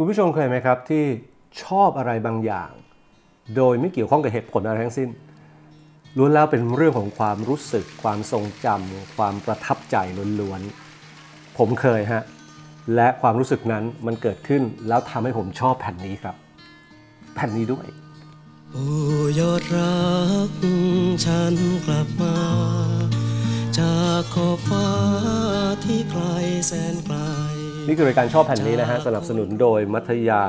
คุณผู้ชมเคยไหมครับที่ชอบอะไรบางอย่าง โดยไม่เกี่ยวข้องกับเหตุผลอะไรทั้งสิ้นล้วนแล้วเป็นเรื่องของความรู้สึก ความทรงจำความประทับใจล้วนๆผมเคยฮะและความรู้สึกนั้นมันเกิดขึ้นแล้วทำให้ผมชอบแผ่นนี้ครับ แผ่นนี้ด้วยโอ้ยอดรักฉันกลับมา จากขอบฟ้าที่ไกลแสนไกล นี่คือรายการชอบแผ่นนี้นะฮะสนับสนุนโดยมัธยา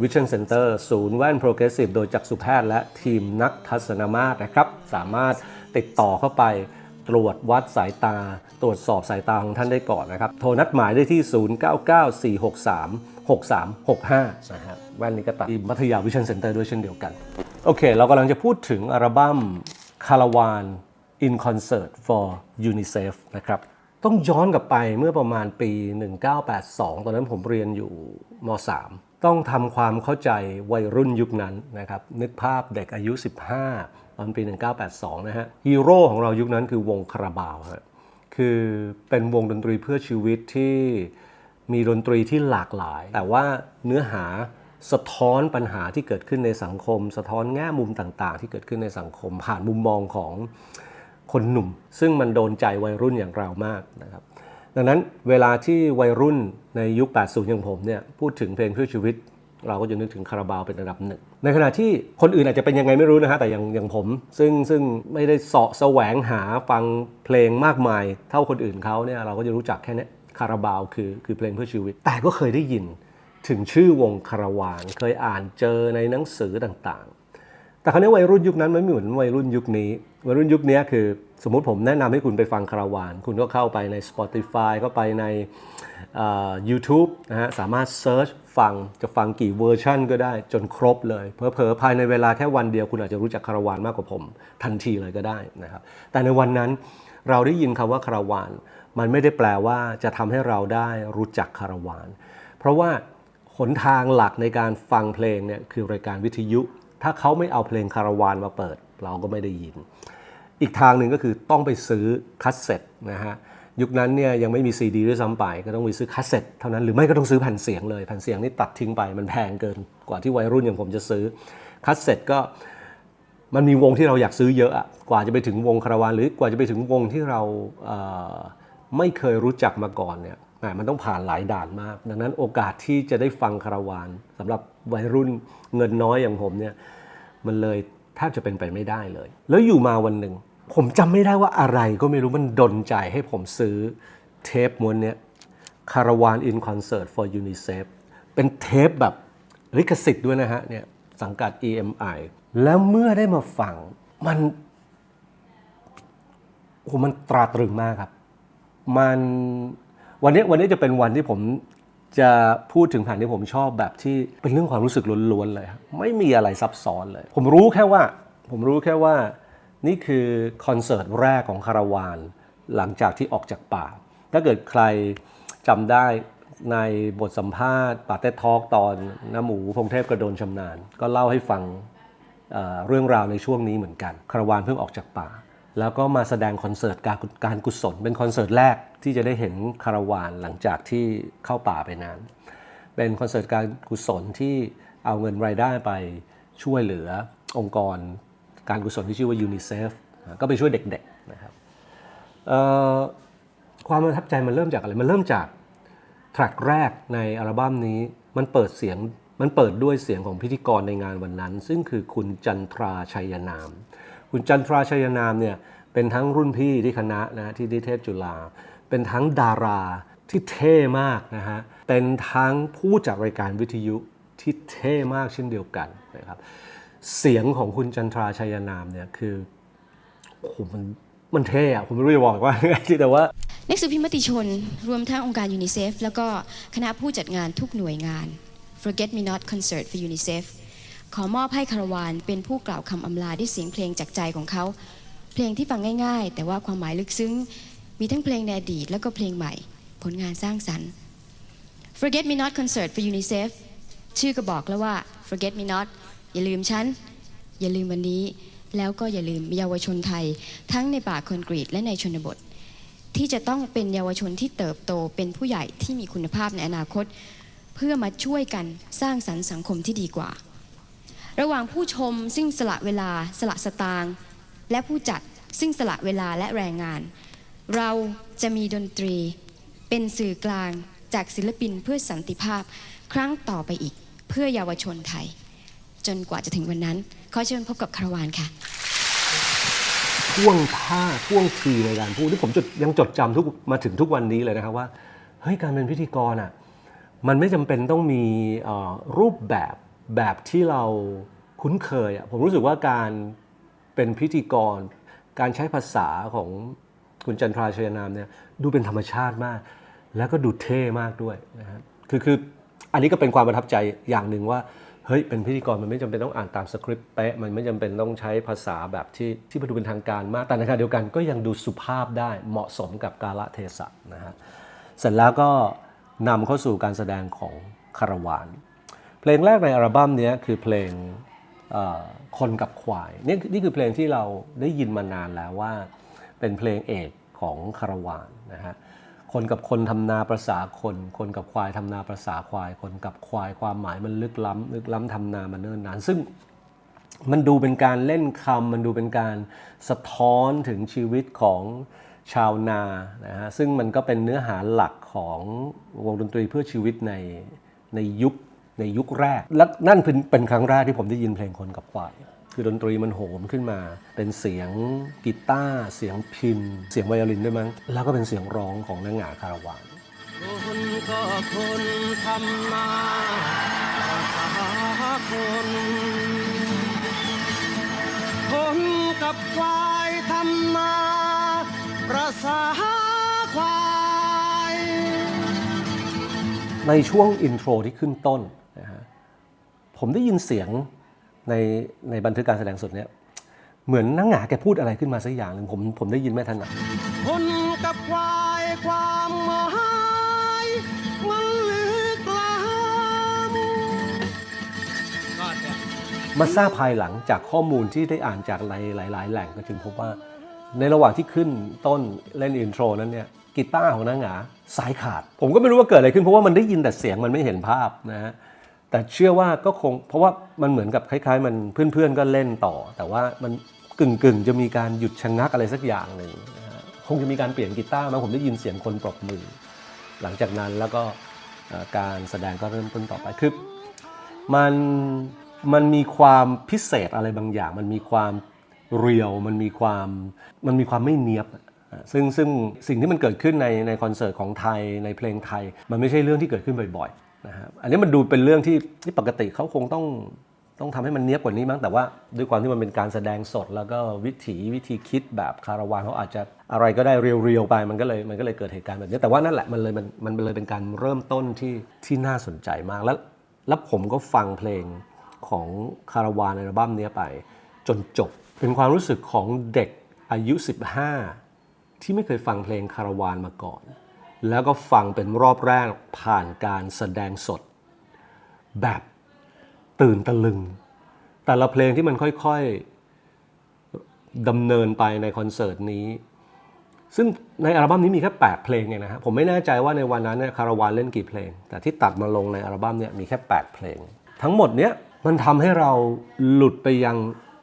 วิชั่นเซ็นเตอร์ศูนย์แว่นโปรเกรสซีฟโดยจักษุแพทย์และทีมนักทัศนมาตรนะครับ สามารถติดต่อเข้าไปตรวจวัดสายตา ตรวจสอบสายตาของท่านได้ก่อนนะครับ โทรนัดหมายได้ที่ 0994636365นะฮะแว่นนี้ก็ตัดที่มัธยาวิชั่นเซ็นเตอร์ด้วยเช่นเดียวกัน โอเค เรากำลังจะพูดถึงอัลบั้มคาราวาน in concert for UNICEF นะครับ ต้องย้อนกลับไปเมื่อประมาณปี 1982 ตอนนั้นผมเรียนอยู่ม .3 ต้องทำความเข้าใจวัยรุ่นยุคนั้นนะครับ นึกภาพเด็กอายุ 15 ตอนปี 1982 นะฮะ ฮีโร่ของเรายุคนั้นคือวงคาราบาวฮะ คือเป็นวงดนตรีเพื่อชีวิตที่มีดนตรีที่หลากหลาย แต่ว่าเนื้อหาสะท้อนปัญหาที่เกิดขึ้นในสังคม สะท้อนแง่มุมต่างๆ ที่เกิดขึ้นในสังคม ผ่านมุมมองของ คนหนุ่ม ซึ่งมันโดนใจวัยรุ่นอย่างเรามากนะครับดังนั้นเวลาที่วัยรุ่นในยุค 80 อย่างผมเนี่ยพูดถึงเพลงเพื่อชีวิต เราก็จะนึกถึงคาราบาวเป็นระดับหนึ่ง ในขณะที่คนอื่นอาจจะเป็นยังไงไม่รู้นะฮะแต่อย่างอย่างผม ซึ่งซึ่งไม่ได้เสาะแสวงหาฟังเพลงมากมาย เท่าคนอื่นเขาเนี่ยเราก็จะรู้จักแค่เนี้ยคาราบาวคือคือเพลงเพื่อชีวิต แต่ก็เคยได้ยินถึงชื่อวงคาราวานเคยอ่านเจอในหนังสือต่างๆ แต่คราวนี้วัยรุ่นยุคนั้นมันไม่เหมือนวัยรุ่นยุคนี้ วัยรุ่นยุคนี้คือสมมุติผมแนะนำให้คุณไปฟังคาราวาน คุณก็เข้าไปใน Spotify เข้าไปในอ่อ YouTube นะฮะสามารถเซิร์ชฟังจะฟังกี่เวอร์ชันก็ได้จนครบเลยเพอๆภายในเวลาแค่วันเดียวคุณอาจจะรู้จักคาราวานมากกว่าผม ทันทีเลยก็ได้นะครับแต่ในวันนั้นเราได้ยินคำว่าคาราวาน มันไม่ได้แปลว่าจะทำให้เราได้รู้จักคาราวาน เพราะว่าหนทางหลักในการฟังเพลงเนี่ยคือรายการวิทยุ ถ้าเขาไม่เอาเพลงคาราวานมาเปิด เราก็ไม่ได้ยิน อีกทางหนึ่งก็คือต้องไปซื้อคัสเซ็ตนะฮะยุคนั้นเนี่ยยังไม่มีซีดีด้วยซ้ำไปก็ต้องไปซื้อคัสเซ็ตเท่านั้นหรือไม่ก็ต้องซื้อแผ่นเสียงเลยแผ่นเสียงนี่ตัดทิ้งไปมันแพงเกินกว่าที่วัยรุ่นอย่างผมจะซื้อคัสเซ็ตก็มันมีวงที่เราอยากซื้อเยอะอะกว่าจะไปถึงวงคาราวานหรือกว่าจะไปถึงวงที่เราไม่เคยรู้จักมาก่อนเนี่ย มมันต้องผ่านหลายด่านมาก ดังนั้นโอกาสที่จะได้ฟังคาราวานสำหรับวัยรุ่นเงินน้อยอย่างผมเนี่ยมันเลยแทบจะเป็นไปไม่ได้เลย แล้วอยู่มาวันหนึ่ง ผมจำไม่ได้ว่าอะไรก็ไม่รู้มันดนใจให้ผมซื้อเทปม้วนเนี้ย Caravan in Concert for UNICEF เป็นเทปแบบลิขสิทธิ์ด้วยนะฮะเนี่ยสังกัด EMI แล้วเมื่อได้มาฟังมันโอ้มันตราตรึงมากครับ มัน วันนี้วันนี้จะเป็นวันที่ผมจะพูดถึงผ่นที่ผมชอบแบบที่เป็นเรื่องความรู้สึกล้วนๆเลยไม่มีอะไรซับซ้อนเลย ผมรู้แค่ว่า ผมรู้แค่ว่า นี่คือคอนเสิร์ตแรกของคาราวานหลังจากที่ออกจากป่า ถ้าเกิดใครจำได้ในบทสัมภาษณ์ปาเต้ทอกตอนน้าหมูพงเทพกระโดนชำนาญ ก็เล่าให้ฟังเเรื่องราวในช่วงนี้เหมือนกัน คาราวานเพิ่งออกจากป่า แล้วก็มาแสดงคอนเสิร์ตการกุการกุศล เป็นคอนเสิร์ตแรกที่จะได้เห็นคาราวานหลังจากที่เข้าป่าไปนานเป็นคอนเสิร์ตการกุศลที่เอาเงินรายได้ไปช่วยเหลือองค์กรการกุศลที่ชื่อว่ายูนิเซฟก็ไปช่วยเด็กๆนะครับความประทับใจมันเริ่มจากอะไร มันเริ่มจากแทร็กแรกในอัลบั้มนี้มันเปิดเสียงมันเปิดด้วยเสียงของพิธีกรในงานวันนั้น ซึ่งคือคุณจันทราชัยนาม คุณจันทราชัยนามเนี่ยเป็นทั้งรุ่นพี่ที่คณะนะที่นิเทศจุฬาเป็นทั้งดาราที่เท่มากนะฮะเป็นทั้งผู้จัดรายการวิทยุที่เท่มากเช่นเดียวกันนะครับเสียงของคุณจันทราชัยนามเนี่ยคือโอ้โหมันมันเท่อะผมไม่รู้จะบอกว่าไงแต่ว่าหนักสือพิมพ์มติชน รวมทั้งองค์การยูนิเซฟแล้วก็คณะผู้จัดงานทุกหน่วยงาน Forget Me Not Concert for UNICEF ขอมอบให้คารวานเป็นผู้กล่าวคำอำลาด้วยเสียงเพลงจากใจของเขา เพลงที่ฟังง่ายๆ แต่ว่าความหมายลึกซึ้ง มีทั้งเพลงในอดีตแล้วก็เพลงใหม่ ผลงานสร้างสรรค์ Forget Me Not Concert for UNICEF ชื่อก็บอกแล้วว่า Forget Me Not อย่าลืมฉัน อย่าลืมวันนี้ แล้วก็อย่าลืมเยาวชนไทย ทั้งในป่าคอนกรีตและในชนบท ที่จะต้องเป็นเยาวชนที่เติบโตเป็นผู้ใหญ่ที่มีคุณภาพในอนาคต เพื่อมาช่วยกันสร้างสรรค์สังคมที่ดีกว่า ระหว่างผู้ชมซึ่งสละเวลาสละสตางค์และผู้จัดซึ่งสละเวลาและแรงงาน เราจะมีดนตรีเป็นสื่อกลางจากศิลปินเพื่อสันติภาพครั้งต่อไปอีกเพื่อเยาวชนไทย จนกว่าจะถึงวันนั้น ขอเชิญพบกับคารวานค่ะท่วงท่าท่วงทีในการพูดที่ผมจดยังจดจำทุกมาถึงทุกวันนี้เลยนะครับว่าเฮ้ยการเป็นพิธีกรอะมันไม่จำเป็นต้องมีรูปแบบ แบบที่เราคุ้นเคยอะผมรู้สึกว่าการเป็นพิธีกร การใช้ภาษาของคุณจันทราชยนามเนี่ยดูเป็นธรรมชาติมาก แล้วก็ดูเท่มากด้วยนะฮะคือคืออันนี้ก็เป็นความประทับใจอย่างหนึ่งว่าเฮ้ยเป็นพิธีกรมันไม่จำเป็นต้องอ่านตามสคริปต์เป๊ะมันไม่จำเป็นต้องใช้ภาษาแบบที่ที่ดูเป็นทางการมากแต่ในขณะเดียวกันก็ยังดูสุภาพได้เหมาะสมกับกาลเทศะนะฮะเสร็จแล้วก็นำเข้าสู่การแสดงของคารวาน เพลงแรกในอัลบั้มเนี้ยคือเพลงคนกับควายนี่นี่คือเพลงที่เราได้ยินมานานแล้วว่า เป็นเพลงเอกของคารวานนะฮะคนกับคนทำนาประษาคน คนกับควายทำนาประษาควาย คนกับควายความหมายมันลึกล้ำลึกล้ำทำนามาเนิ่นนาน ซึ่งมันดูเป็นการเล่นคำมันดูเป็นการสะท้อนถึงชีวิตของชาวนานะฮะซึ่งมันก็เป็นเนื้อหาหลักของวงดนตรีเพื่อชีวิตในในยุค ในยุคแรก และนั่นเป็นเป็นครั้งแรกที่ผมได้ยินเพลงคนกับควายคือดนตรีมันโหมขึ้นมา เป็นเสียงกีตาร์เสียงพินเสียงไวโอลินด้วยมั้ง แล้วก็เป็นเสียงร้องของนางหงาคาราวานคนก็คนทำมาาคนคนกับควายทำนาประษาควาย ในช่วงอินโทรที่ขึ้นต้น ผมได้ยินเสียงในในบันทึกการแสดงสดเนี่ยเหมือนนังหงาแกพูดอะไรขึ้นมาสักอย่างหนึ่งผมผมได้ยินไม่ถนัดคนกับควายความหมายมันลึกล้ำก็จะมาทราบภายหลังจากข้อมูลที่ได้อ่านจากในหลายๆแหล่งก็จึงพบว่า ในระหว่างที่ขึ้นต้นเล่นอินโทรนั้นเนี่ยกีตาร์ของนางหงาสายขาด ผมก็ไม่รู้ว่าเกิดอะไรขึ้นเพราะว่ามันได้ยินแต่เสียงมันไม่เห็นภาพนะฮะ แต่เชื่อว่าก็คงเพราะว่ามันเหมือนกับคล้าย ๆ มันเพื่อนๆก็เล่นต่อ แต่ว่ามันกึ่งๆ จะมีการหยุดชะงักอะไรสักอย่างหนึ่งคงจะมีการเปลี่ยนกีตาร์มาผมได้ยินเสียงคนปรบมือ หลังจากนั้นแล้วก็การแสดงก็เริ่มต้นต่อไปคือมันมันมีความพิเศษอะไรบางอย่าง มันมีความเรียวมันมีความมันมีความไม่เนียบซึ่งซึ่งสิ่งที่มันเกิดขึ้นในในคอนเสิร์ตของไทยในเพลงไทย มันไม่ใช่เรื่องที่เกิดขึ้นบ่อย นะครับอันนี้มันดูเป็นเรื่องที่ที่ปกติเขาคงต้องต้องทำให้มันเนียบกว่านี้มั้งแต่ว่าด้วยความที่มันเป็นการแสดงสด แล้วก็วิถีวิธีคิดแบบคาราวานเขาอาจจะอะไรก็ได้เรียวๆไปมันก็เลยมันก็เลยเกิดเหตุการณ์แบบนี้แต่ว่านั่นแหละมันเลยมันมันเลยเป็นการเริ่มต้นที่ที่น่าสนใจมากแล้วแล้วผมก็ฟังเพลงของคาราวานในอัลบั้มนี้ไป จนจบเป็นความรู้สึกของเด็กอายุ 15 ที่ไม่เคยฟังเพลงคาราวานมาก่อน แล้วก็ฟังเป็นรอบแรกผ่านการแสดงสด แบบตื่นตะลึง แต่ละเพลงที่มันค่อยๆดำเนินไปในคอนเสิร์ตนี้ ซึ่งในอัลบั้มนี้มีแค่ 8 เพลงเองนะฮะผมไม่แน่ใจว่าในวันนั้นเนี่ยคาราวานเล่นกี่เพลง แต่ที่ตัดมาลงในอัลบั้มเนี่ยมีแค่ 8 เพลง ทั้งหมดเนี้ยมันทำให้เราหลุดไปยัง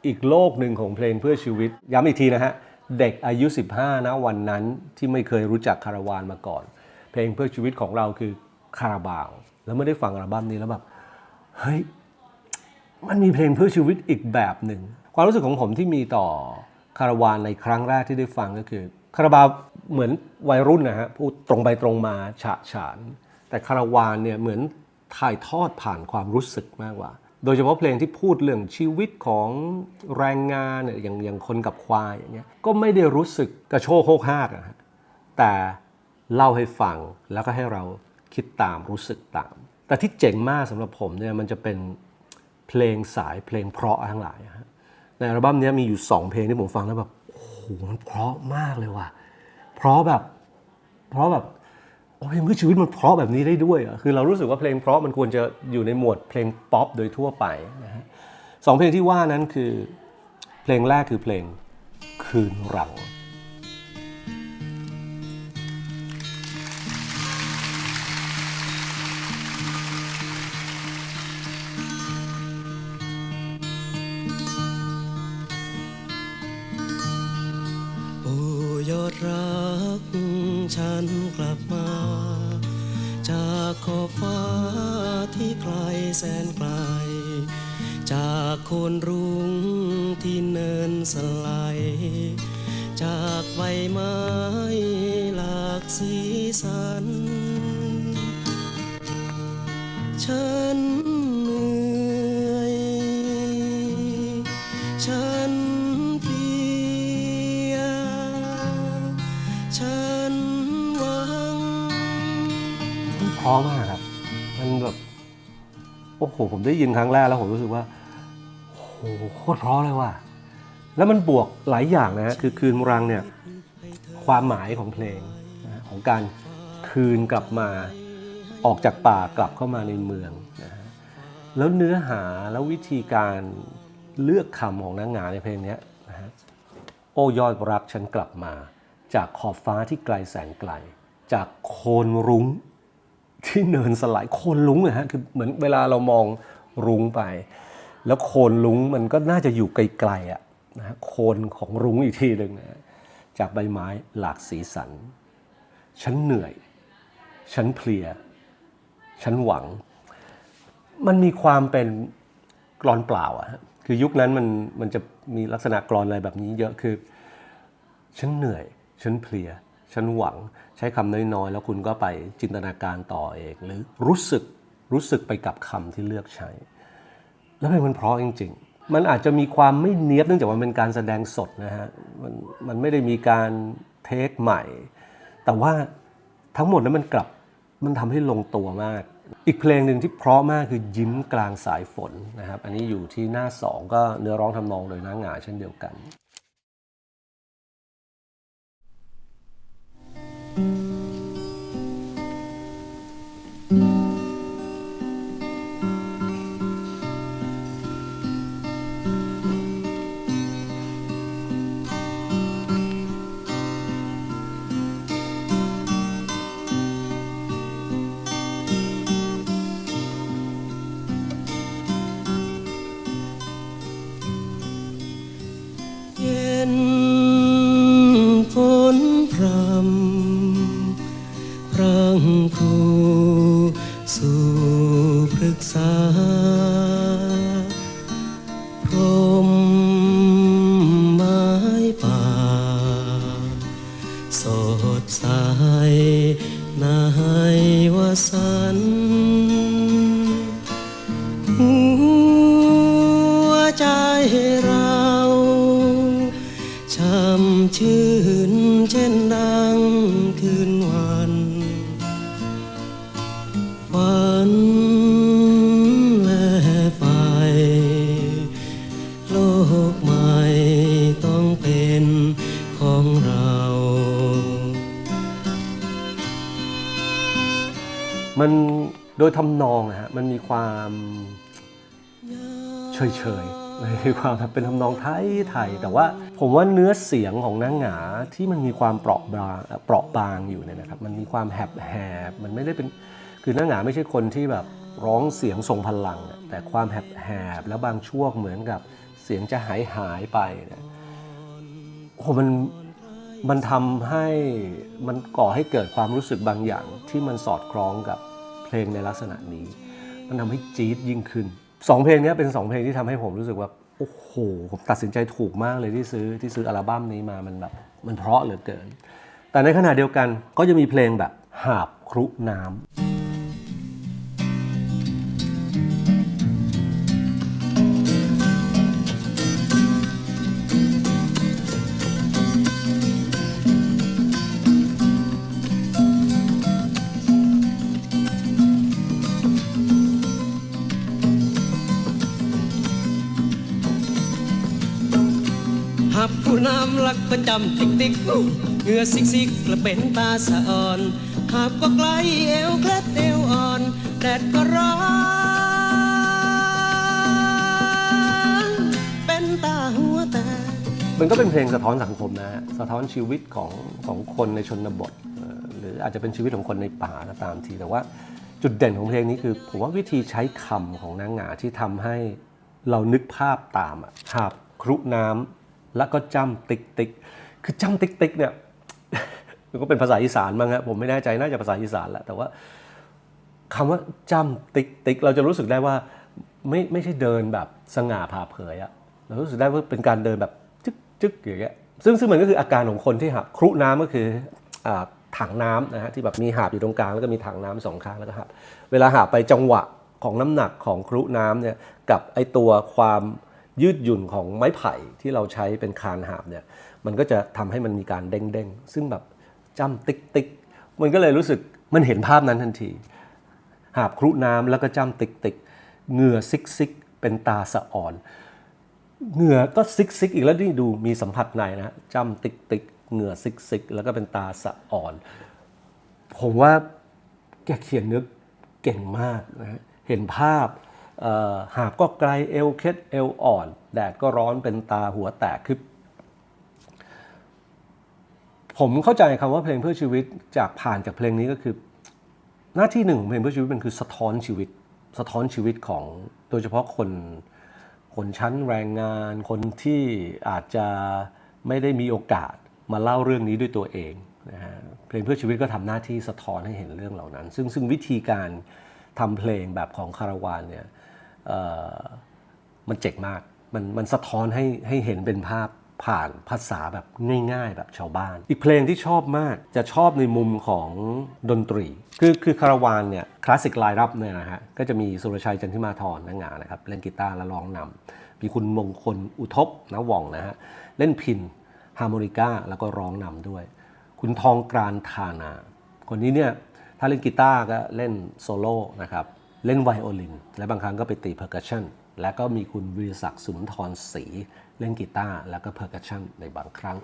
อีกโลกหนึ่งของเพลงเพื่อชีวิตย้ำอีกทีนะฮะ เด็กอายุ 15 นะวันนั้นที่ไม่เคยรู้จักคาราวานมาก่อน เพลงเพื่อชีวิตของเราคือคาราบาว แล้วไม่ได้ฟังอัลบั้มนี้แล้วแบบเฮ้ยมันมีเพลงเพื่อชีวิตอีกแบบหนึ่ง ความรู้สึกของผมที่มีต่อคาราวานในครั้งแรกที่ได้ฟังก็คือคาราบาวเหมือนวัยรุ่นนะฮะพูดตรงไปตรงมาฉะฉาน แต่คาราวานเนี่ยเหมือนถ่ายทอดผ่านความรู้สึกมากกว่า โดยเฉพาะเพลงที่พูดเรื่องชีวิตของแรงงานเนี่ยอย่างอย่างคนกับควายอย่างเงี้ยก็ไม่ได้รู้สึกกระโชกโคกฮากอะฮะแต่เล่าให้ฟังแล้วก็ให้เราคิดตามรู้สึกตาม แต่ที่เจ๋งมากสำหรับผมเนี่ยมันจะเป็นเพลงสายเพลงเพราะทั้งหลายะฮะในอัลบั้มนี้มีอยู่ 2 เพลงที่ผมฟังแล้วแบบโอ้โหมันเพราะมากเลยว่ะเพราะแบบเพราะแบบ โอ้เพลงเพื่อชีวิตมันเพราะแบบนี้ได้ด้วยอะคือเรารู้สึกว่าเพลงเพราะมันควรจะอยู่ในหมวดเพลงป๊อปโดยทั่วไปนะฮะสองเพลงที่ว่านั้นคือเพลงแรกคือเพลงคืนลังโอ้ยอดรักฉันกลับมา จากขอบฟ้าที่ไกลแสนไกล จากโคนรุ้งที่เนินสไลด์จากใบไม้หลากสีสัน ฉัน เพราะมากครับมันแบบโอ้โหผมได้ยินครั้งแรกแล้วผมรู้สึกว่าโอ้โหโคตรเพราะเลยว่ะแล้วมันบวกหลายอย่างนะฮะคือคืนมรังเนี่ยความหมายของเพลงนะของการคืนกลับมาออกจากป่ากลับเข้ามาในเมืองนะฮะแล้วเนื้อหาแล้ววิธีการเลือกคำของนางงาในเพลงนี้นะฮะโอ้ยอดรักฉันกลับมา จากขอบฟ้าที่ไกลแสนไกล จากโคนรุ้ง ที่เนินสลายโคนลุงอะฮะคือเหมือนเวลาเรามองรุ้งไป แล้วโคนลุงมันก็น่าจะอยู่ไกลๆอะนะฮะโคนของรุ้งอีกทีหนึ่งนะจากใบไม้หลากสีสัน ฉันเหนื่อย ฉันเพลีย ฉันหวัง มันมีความเป็นกรอนเปล่าอะฮะคือยุคนั้นมันมันจะมีลักษณะกรอนอะไรแบบนี้เยอะคือ ฉันเหนื่อย ฉันเพลีย ฉันหวังใช้คำน้อยๆ แล้วคุณก็ไปจินตนาการต่อเอง หรือรู้สึกรู้สึกไปกับคำที่เลือกใช้ แล้วเพลงมันเพราะจริง ๆ มันอาจจะมีความไม่เนียบเนื่องจากว่ามันเป็นการแสดงสดนะฮะมันมันไม่ได้มีการเทคใหม่ แต่ว่าทั้งหมดนั้นมันกลับมันทำให้ลงตัวมาก อีกเพลงหนึ่งที่เพราะมากคือยิ้มกลางสายฝนนะครับ อันนี้อยู่ที่หน้าสองก็เนื้อร้องทำนองโดยน้าหงาเช่นเดียวกัน สัน ยทำนองนะฮะมันมีความเฉยเฉยๆมันมีความเป็นทำนองไทยไทยแต่ว่าผมว่าเนื้อเสียงของนางหงาที่มันมีความเปราะบางเปราะบางอยู่เนี่ยนะครับ มันมีความแหบแหบๆมันไม่ได้เป็นคือนางหงาไม่ใช่คนที่แบบร้องเสียงทรงพลัง แต่ความแหบแหบๆแล้วบางช่วงเหมือนกับเสียงจะหายหายไปเนี่ยโอ้มันมันทำให้มันก่อให้เกิดความรู้สึกบางอย่างที่มันสอดคล้องกับ เพลงในลักษณะนี้ มันทำให้จี๊ดยิ่งขึ้นสองเพลงนี้เป็นสองเพลงที่ทำให้ผมรู้สึกว่าโอ้โหผมตัดสินใจถูกมากเลยที่ซื้อที่ซื้ออัลบั้มนี้มามันแบบมันเพราะเหลือเกิน แต่ในขณะเดียวกันก็จะมีเพลงแบบหาบครุน้ำ มักประจำติ๊กติ๊กเหงื่อซิกซิกกระเป็นตาสะอ่อนหับก็ไกลเอวเคล็ดเอวอ่อนแดดก็ร้อนเป็นตาหัวแต่มันก็เป็นเพลงสะท้อนสังคมนะฮะสะท้อนชีวิตของของคนในชนบท หรืออาจจะเป็นชีวิตของคนในป่าก็ตามทีแต่ว่าจุดเด่นของเพลงนี้คือ ผมว่าวิธีใช้คำของนางหงาที่ทำให้เรานึกภาพตามอะหาบครุน้ำ แล้วก็จำติ๊กติ๊กคือจำติ๊กติ๊กเนี่ยมันก็เป็นภาษาอีสานมั้งฮะผมไม่แน่ใจน่าจะภาษาอีสานแหละแต่ว่าคำว่าจำติ๊กติ๊กเราจะรู้สึกได้ว่าไม่ไม่ใช่เดินแบบสง่าผ่าเผยอะเรารู้สึกได้ว่าเป็นการเดินแบบจึ๊กจึ๊กอย่างเงี้ยซึ่งซึ่งมันก็คืออาการของคนที่หับครุน้ำก็คืออถังน้ำนะฮะที่แบบมีหาบอยู่ตรงกลางแล้วก็มีถังน้ำสองข้างแล้วก็หาบเวลาหาบไปจังหวะของน้ำหนักของครุน้ำเนี่ยกับไอตัวความ ยืดหยุ่นของไม้ไผ่ที่เราใช้เป็นคานหาบเนี่ยมันก็จะทำให้มันมีการเด้งๆ ซึ่งแบบจ้ำติ๊กติ๊กมันก็เลยรู้สึกมันเห็นภาพนั้นทันที หาบครุน้ำแล้วก็จ้ำติ๊กติ๊กเหงื่อซิกซิกเป็นตาสะอ่อน เหงื่อก็ซิกซิกอีกแล้วนี่ดูมีสัมผัสในนะจ้ำติ๊กติ๊กเหงื่อซิกซิกแล้วก็เป็นตาสะอ่อน ผมว่าแกเขียนเนื้อเก่งมากนะเห็นภาพ หาบก็ไกลเอวเคล็ดเอวอ่อน แดดก็ร้อนเป็นตาหัวแตกคือผมเข้าใจคำว่าเพลงเพื่อชีวิตจากผ่านจากเพลงนี้ก็คือ หน้าที่หนึ่งของเพลงเพื่อชีวิตมันคือสะท้อนชีวิต สะท้อนชีวิตของโดยเฉพาะคนคนชั้นแรงงาน คนที่อาจจะไม่ได้มีโอกาสมาเล่าเรื่องนี้ด้วยตัวเองนะฮะเพลงเพื่อชีวิตก็ทำหน้าที่สะท้อนให้เห็นเรื่องเหล่านั้น ซึ่งซึ่งวิธีการทำเพลงแบบของคาราวานเนี่ย มันเจ๋งมาก มันมันสะท้อนให้ให้เห็นเป็นภาพผ่านภาษาแบบง่ายๆ แบบชาวบ้าน อีกเพลงที่ชอบมากจะชอบในมุมของดนตรี คือคือคาราวานเนี่ยคลาสสิกไลน์รับเนี่ยนะฮะก็จะมีสุรชัยจันทิมาธรนังงานะครับเล่นกีตาร์และร้องนำมีคุณมงคลอุทบนะว่องนะฮะเล่นพินฮาร์โมนิก้าแล้วก็ร้องนำด้วย คุณทองกรานทานา คนนี้เนี่ยถ้าเล่นกีตาร์ก็เล่นโซโล่นะครับ เล่นไวโอลิน และบางครั้งก็ไปตีเพอร์คัชชันและก็มีคุณวิรศักดิ์สุนทรศรีเล่นกีตาร์แล้วก็เพอร์คัชชันในบางครั้ง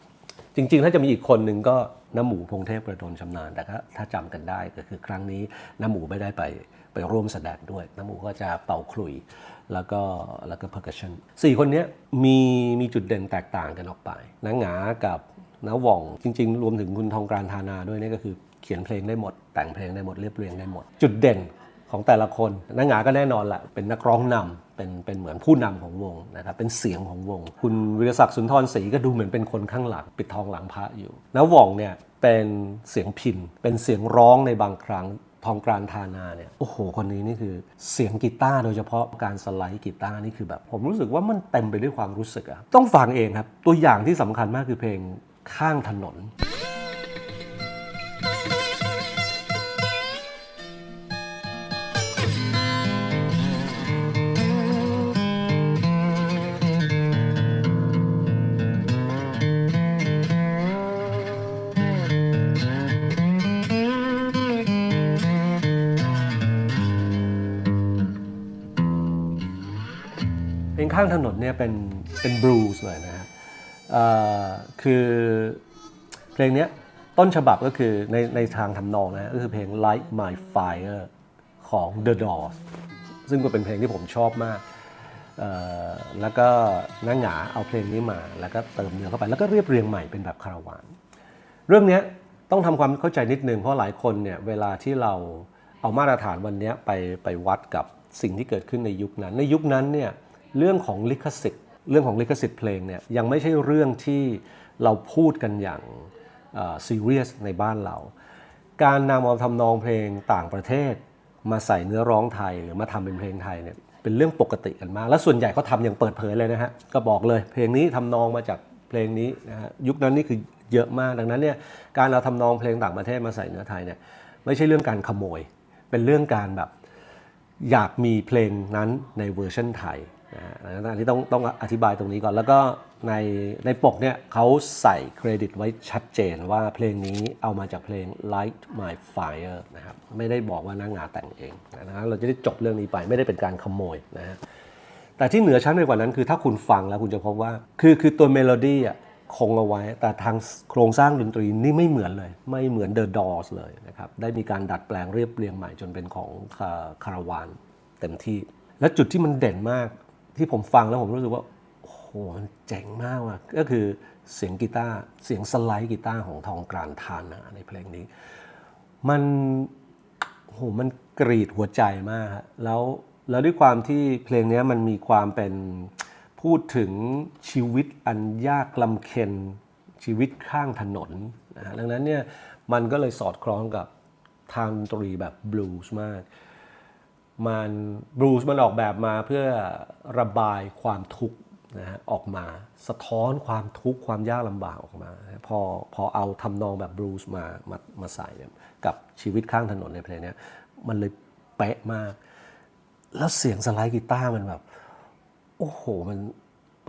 จริง ๆ ถ้าจะมีอีกคนหนึ่งก็น้าหมูพงเทพประโดนชำนาญแต่ก็ถ้าจำกันได้ก็คือครั้งนี้น้าหมูไม่ได้ไปไปร่วมแสดงด้วย น้าหมูก็จะเป่าขลุ่ยแล้วก็แล้วก็เพอร์คัชชันสี่คนนี้มีมีจุดเด่นแตกต่างกันออกไปน้าหงากับน้าหว่องจริง ๆ รวมถึงคุณทองกรานทานาด้วยนี่ก็คือเขียนเพลงได้หมด แต่งเพลงได้หมดเรียบเรียงได้หมด จุดเด่น ของแต่ละคนนักหงาก็แน่นอนแหละเป็นนักร้องนำเป็นเป็นเหมือนผู้นำของวงนะครับเป็นเสียงของวง คุณวิรศักดิ์สุนทรศรีก็ดูเหมือนเป็นคนข้างหลัง ปิดทองหลังพระอยู่น้าหว่องเนี่ยเป็นเสียงพินเป็นเสียงร้องในบางครั้งทองกรานทานาเนี่ยโอ้โห คนนี้นี่คือเสียงกีตาร์โดยเฉพาะการสไลด์กีตาร์นี่คือแบบ ผมรู้สึกว่ามันเต็มไปด้วยความรู้สึกอะต้องฟังเองครับ ตัวอย่างที่สำคัญมากคือเพลงข้างถนน ข้างถนนเนี่ยเป็นเป็นบลูส์เลยนะฮะคือเพลงนี้ต้นฉบับก็คือในในทางทำนองนะก็คือเพลง Light My Fire ของ The Doors ซึ่งก็เป็นเพลงที่ผมชอบมาก แล้วก็นังหงาเอาเพลงนี้มา แล้วก็เติมเนื้อเข้าไป แล้วก็เรียบเรียงใหม่เป็นแบบคาราวาน เรื่องนี้ต้องทำความเข้าใจนิดนึง เพราะหลายคนเนี่ยเวลาที่เราเอามาตรฐานวันนี้ไปไปวัดกับสิ่งที่เกิดขึ้นในยุคนั้น ในยุคนั้นเนี่ย เรื่องของลิขสิทธิ์ เรื่องของลิขสิทธิ์เพลงเนี่ยยังไม่ใช่เรื่องที่เราพูดกันอย่างซีเรียสในบ้านเรา การนำเอาทำนองเพลงต่างประเทศ มาใส่เนื้อร้องไทยหรือมาทำเป็นเพลงไทยเนี่ยเป็นเรื่องปกติกันมาก และส่วนใหญ่เขาทำอย่างเปิดเผยเลยนะฮะก็บอกเลยเพลงนี้ทำนองมาจากเพลงนี้นะฮะยุคนั้นนี่คือเยอะมากดังนั้นเนี่ยการเอาทำนองเพลงต่างประเทศมาใส่เนื้อไทยเนี่ยไม่ใช่เรื่องการขโมย เป็นเรื่องการแบบอยากมีเพลงนั้นในเวอร์ชันไทย อันนี้ต้องต้องอธิบายตรงนี้ก่อน แล้วก็ในในปกเนี่ยเขาใส่เครดิตไว้ชัดเจนว่าเพลงนี้เอามาจากเพลง Light My Fire นะครับ ไม่ได้บอกว่านางงาแต่งเองนะฮะเราจะได้จบเรื่องนี้ไปไม่ได้เป็นการขโมยนะฮะแต่ที่เหนือชั้นไปกว่านั้นคือถ้าคุณฟังแล้วคุณจะพบว่า คือคือตัวเมโลดี้อะคงเอาไว้ แต่ทางโครงสร้างดนตรีนี่ไม่เหมือนเลย ไม่เหมือน The Doors เลยนะครับ ได้มีการดัดแปลงเรียบเรียงใหม่จนเป็นของคาราวานเต็มที่ และจุดที่มันเด่นมาก ที่ผมฟังแล้วผมรู้สึกว่าโอ้โหเจ๋งมากว่ะก็คือเสียงกีตาร์เสียงสไลด์กีตาร์ของทองกรานทานาในเพลงนี้ มันโอ้โหมันกรีดหัวใจมาก แล้วแล้วด้วยความที่เพลงนี้มันมีความเป็นพูดถึงชีวิตอันยากลำเค็ญชีวิตข้างถนนนะฮะดังนั้นเนี่ยมันก็เลยสอดคล้องกับทางดนตรีแบบบลูส์มาก มันบลูส์มันออกแบบมาเพื่อระบายความทุกข์นะฮะออกมา สะท้อนความทุกข์ความยากลำบากออกมา พอพอเอาทำนองแบบบลูส์มามามาใส่เนี่ยกับชีวิตข้างถนนในเพลงนี้มันเลยเป๊ะมาก แล้วเสียงสไลด์กีตาร์มันแบบ โอ้โห มัน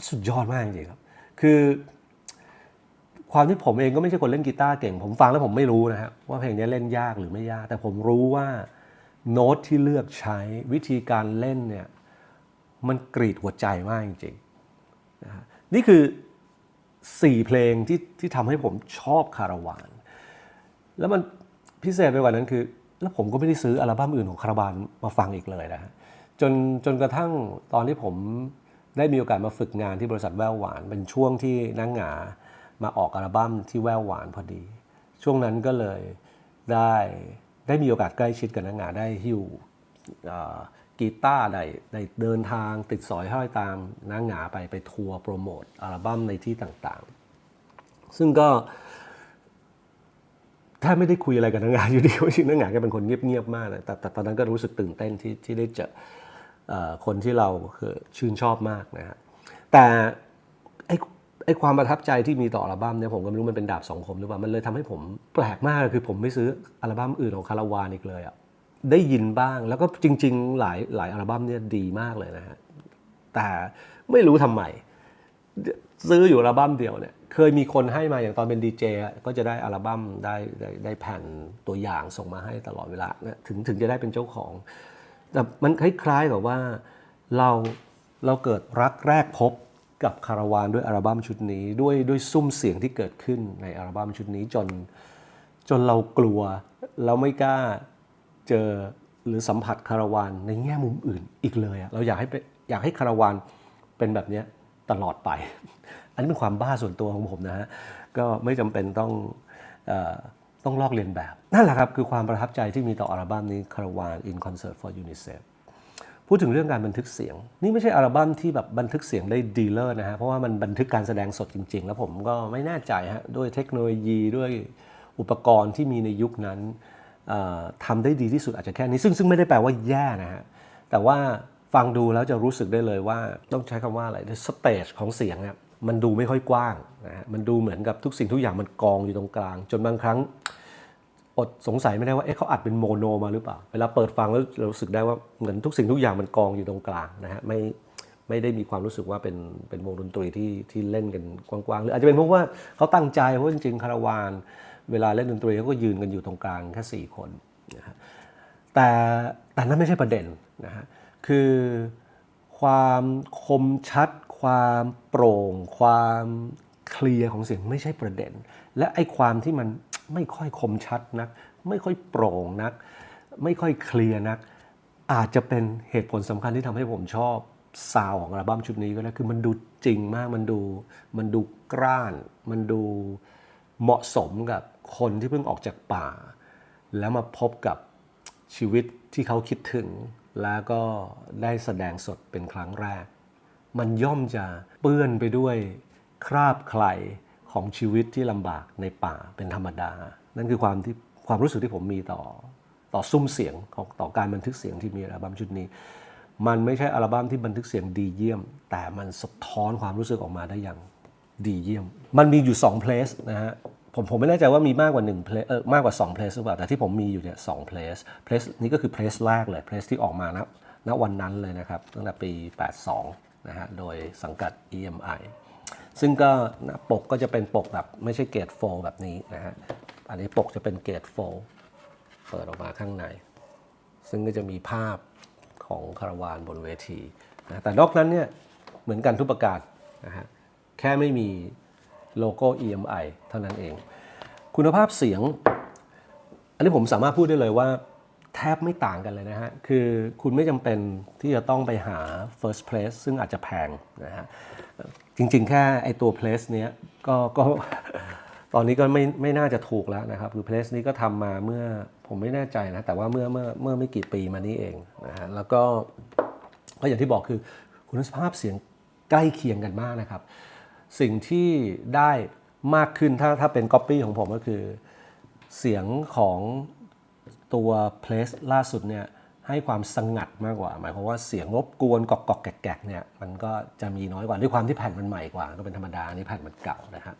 สุดยอดมากจริงๆครับ คือความที่ผมเองก็ไม่ใช่คนเล่นกีตาร์เก่ง ผมฟังแล้วผมไม่รู้นะฮะว่าเพลงนี้เล่นยากหรือไม่ยาก แต่ผมรู้ว่า โน้ตที่เลือกใช้วิธีการเล่นเนี่ยมันกรีดหัวใจมากจริงๆนะฮะนี่คือ 4 เพลงที่ที่ทำให้ผมชอบคาราวาน แล้วมันพิเศษไปกว่านั้นคือ แล้วผมก็ไม่ได้ซื้ออัลบั้มอื่นของคาราบานมาฟังอีกเลยนะฮะจนจนกระทั่งตอนที่ผมได้มีโอกาสมาฝึกงานที่บริษัทแววหวาน เป็นช่วงที่นังหงามาออกอัลบั้มที่แววหวานพอดี ช่วงนั้นก็เลยได้ ได้มีโอกาสใกล้ชิดกับนังหงาได้หิ้วกีตาร์ได้ได้เดินทางติดสอยห้อยตามนังหงาไปไปทัวร์โปรโมทอัลบั้มในที่ต่างๆ ซึ่งก็แทบไม่ได้คุยอะไรกับนักงานอยู่ดีว่าจริงนักงานแกเป็นคนเงียบๆมากนะแต่แต่ตอนนั้นก็รู้สึกตื่นเต้นที่ที่ได้เจอคนที่เราคือชื่นชอบมากนะฮะแต่ ไอความประทับใจที่มีต่ออัลบั้มเนี่ยผมก็ไม่รู้มันเป็นดาบสองคมหรือเปล่ามันเลยทำให้ผมแปลกมากคือผมไม่ซื้ออัลบั้มอื่นของคาราวานอีกเลยอะได้ยินบ้างแล้วก็จริง ๆ หลายหลายอัลบั้มเนี่ยดีมากเลยนะฮะแต่ไม่รู้ทำไมซื้ออยู่อัลบั้มเดียวเนี่ยเคยมีคนให้มาอย่างตอนเป็นดีเจก็จะได้อัลบั้มได้ได้ได้แผ่นตัวอย่างส่งมาให้ตลอดเวลาถึงถึงจะได้เป็นเจ้าของ แต่มันคล้ายๆกับว่าเราเราเกิดรักแรกพบ กับคาราวานด้วยอัลบั้มชุดนี้ด้วยด้วยซุ้มเสียงที่เกิดขึ้นในอัลบั้มชุดนี้จนจนเรากลัวเราไม่กล้าเจอหรือสัมผัสคาราวานในแง่มุมอื่นอีกเลยเราอยากให้อยากให้คาราวานเป็นแบบนี้ตลอดไป อันนี้เป็นความบ้าส่วนตัวของผมนะฮะก็ไม่จำเป็นต้องต้องลอกเลียนแบบ นั่นแหละครับ คือความประทับใจที่มีต่ออัลบั้มนี้คาราวาน in concert for UNICEF พูดถึงเรื่องการบันทึกเสียง นี่ไม่ใช่อัลบั้มที่แบบบันทึกเสียงได้ดีเลอร์นะฮะ เพราะว่ามันบันทึกการแสดงสดจริง ๆ แล้วผมก็ไม่แน่ใจฮะด้วยเทคโนโลยีด้วยอุปกรณ์ที่มีในยุคนั้นเอ่อทำได้ดีที่สุดอาจจะแค่นี้ ซึ่งซึ่งไม่ได้แปลว่าแย่นะฮะ แต่ว่าฟังดูแล้วจะรู้สึกได้เลยว่าต้องใช้คำว่าอะไรสเตจของเสียงเนี่ยมันดูไม่ค่อยกว้างนะฮะมันดูเหมือนกับทุกสิ่งทุกอย่างมันกองอยู่ตรงกลาง จนบางครั้ง อดสงสัยไม่ได้ว่าเอ๊ะเขาอัดเป็นโมโนมาหรือเปล่า เวลาเปิดฟังแล้วเรารู้สึกได้ว่าเหมือนทุกสิ่งทุกอย่างมันกองอยู่ตรงกลางนะฮะไม่ไม่ได้มีความรู้สึกว่าเป็นเป็นวงดนตรีที่ที่เล่นกันกว้างๆหรืออาจจะเป็นเพราะว่าเขาตั้งใจเพราะจริงๆคาราวาน เวลาเล่นดนตรีเขาก็ยืนกันอยู่ตรงกลางแค่สี่คนนะฮะแต่แต่นั่นไม่ใช่ประเด็นนะฮะคือความคมชัด ความโปร่ง ความเคลียร์ของเสียงไม่ใช่ประเด็น และไอ้ความที่มัน ไม่ค่อยคมชัดนัก ไม่ค่อยโปร่งนัก ไม่ค่อยเคลียร์นัก อาจจะเป็นเหตุผลสำคัญที่ทำให้ผมชอบซาวของอัลบั้มชุดนี้ก็ได้คือมันดูจริงมากมันดูมันดูกร้าน มันดูเหมาะสมกับคนที่เพิ่งออกจากป่า แล้วมาพบกับชีวิตที่เขาคิดถึง แล้วก็ได้แสดงสดเป็นครั้งแรก มันย่อมจะเปื้อนไปด้วยคราบใคร ของชีวิตที่ลำบากในป่าเป็นธรรมดา นั่นคือความที่ความรู้สึกที่ผมมีต่อต่อซุ้มเสียงของต่อการบันทึกเสียงที่มีอัลบั้มชุดนี้ มันไม่ใช่อัลบั้มที่บันทึกเสียงดีเยี่ยม แต่มันสะท้อนความรู้สึกออกมาได้อย่างดีเยี่ยม มันมีอยู่2 place นะฮะผมผมไม่แน่ใจว่ามีมากกว่า1 place เออมากกว่า2 place หรือเปล่า แต่ที่ผมมีอยู่เนี่ยสอง place place นี้ก็คือ place แรกเลย place ที่ออกมานะณวันนั้นเลยนะครับตั้งแต่ปี 82นะฮะโดยสังกัด EMI ซึ่งก็หน้าปกก็จะเป็นปกแบบไม่ใช่เกรดโฟแบบนี้นะฮะ อันนี้ปกจะเป็นเกรดโฟเปิดออกมาข้างใน ซึ่งก็จะมีภาพของคาราวานบนเวทีนะแต่นอกนั้นเนี่ยเหมือนกันทุกประการนะฮะ แค่ไม่มีโลโก้ EMI เท่านั้นเอง คุณภาพเสียง อันนี้ผมสามารถพูดได้เลยว่า แทบไม่ต่างกันเลยนะฮะ คือคุณไม่จำเป็นที่จะต้องไปหา first place ซึ่งอาจจะแพงนะฮะ จริงๆ แค่ไอตัว place เนี้ยก็ก็ตอนนี้ก็ไม่ไม่น่าจะถูกแล้วนะครับ คือ place นี้ก็ทำมาเมื่อผมไม่แน่ใจนะ แต่ว่าเมื่อเมื่อเมื่อไม่กี่ปีมานี้เองนะฮะ แล้วก็ก็อย่างที่บอกคือคุณภาพเสียงใกล้เคียงกันมากนะครับ สิ่งที่ได้มากขึ้นถ้าถ้าเป็น copy ของผมก็คือเสียงของ ตัวเพลสล่าสุดเนี่ยให้ความสงัดมากกว่า หมายความว่าเสียงรบกวนกอกกอกแกกๆเนี่ยมันก็จะมีน้อยกว่าด้วยความที่แผ่นมันใหม่กว่า ก็เป็นธรรมดาอันนี่แผ่นมันเก่านะฮะ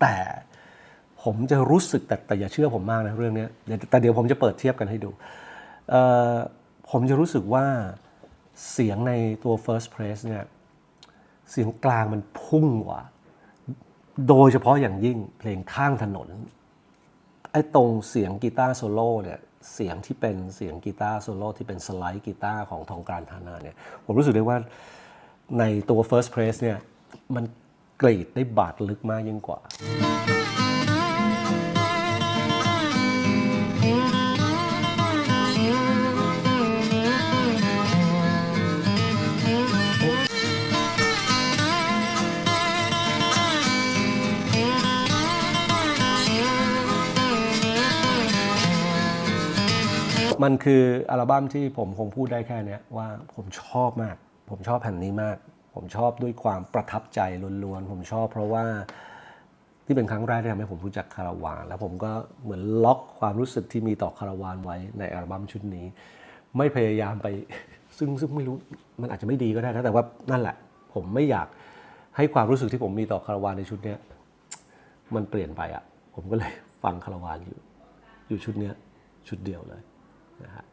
แต่ผมจะรู้สึกแต่แต่อย่าเชื่อผมมากนะเรื่องนี้แต่เดี๋ยวผมจะเปิดเทียบกันให้ดู ผมจะรู้สึกว่าเสียงในตัว first press เนี่ยเสียงกลางมันพุ่งกว่า โดยเฉพาะอย่างยิ่งเพลงข้างถนน ไอ้ตรงเสียงกีตาร์โซโล่เนี่ย เสียงที่เป็นเสียงกีตาร์โซโล่ที่เป็นสไลด์กีตาร์ของทองการธานาเนี่ยผมรู้สึกได้ว่าในตัว first press เนี่ยมันกรีดได้บาดลึกมากยิ่งกว่า มันคืออัลบั้มที่ผมคงพูดได้แค่เนี้ยว่าผมชอบมาก ผมชอบแผ่นนี้มาก ผมชอบด้วยความประทับใจล้วนๆ ผมชอบเพราะว่าที่เป็นครั้งแรกที่ทำให้ผมรู้จักคาราวาน แล้วผมก็เหมือนล็อกความรู้สึกที่มีต่อคาราวานไว้ในอัลบั้มชุดนี้ ไม่พยายามไปซึ่งซึ่งไม่รู้มันอาจจะไม่ดีก็ได้นะแต่ว่านั่นแหละ ผมไม่อยากให้ความรู้สึกที่ผมมีต่อคาราวานในชุดเนี้ยมันเปลี่ยนไปอะ่ะผมก็เลยฟังคาราวานอยู่ อยู่ชุดเนี้ยชุดเดียวเลย นะฮะ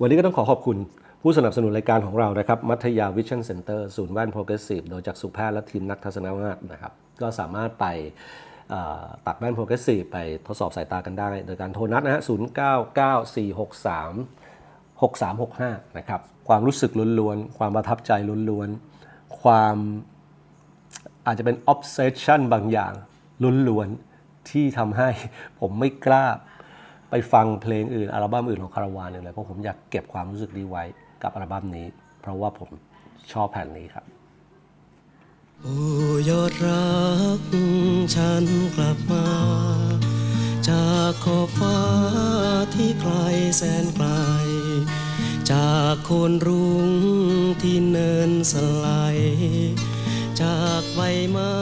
วันนี้ก็ต้องขอขอบคุณผู้สนับสนุนรายการของเรานะครับ มัธยาวิชั่นเซ็นเตอร์ศูนย์แว่นโปรเกรสซีฟโดยจากสุแพทย์และทีมนักทัศนวาสนะครับ ก็สามารถไปตัดแว่นโปรเกรสซีฟไปทดสอบสายตากันได้ โดยการโทรนัดนะฮะ099463 6365นะครับ ความรู้สึกล้วนๆ ความประทับใจล้วนๆ ความอาจจะเป็น obsession บางอย่างล้วนๆ ที่ทำให้ผมไม่กล้า ไปฟังเพลงอื่นอัลบั้มอื่นของคาราวานเลยเพราะผมอยากเก็บความรู้สึกนี้ไว้กับอัลบั้มนี้ เพราะว่าผมชอบแผ่นนี้ครับ โอ้ยอดรัก ฉันกลับมา จากขอบฟ้าที่ไกลแสนไกล จากคนรุ้งที่เนินสลด์จากใบไม้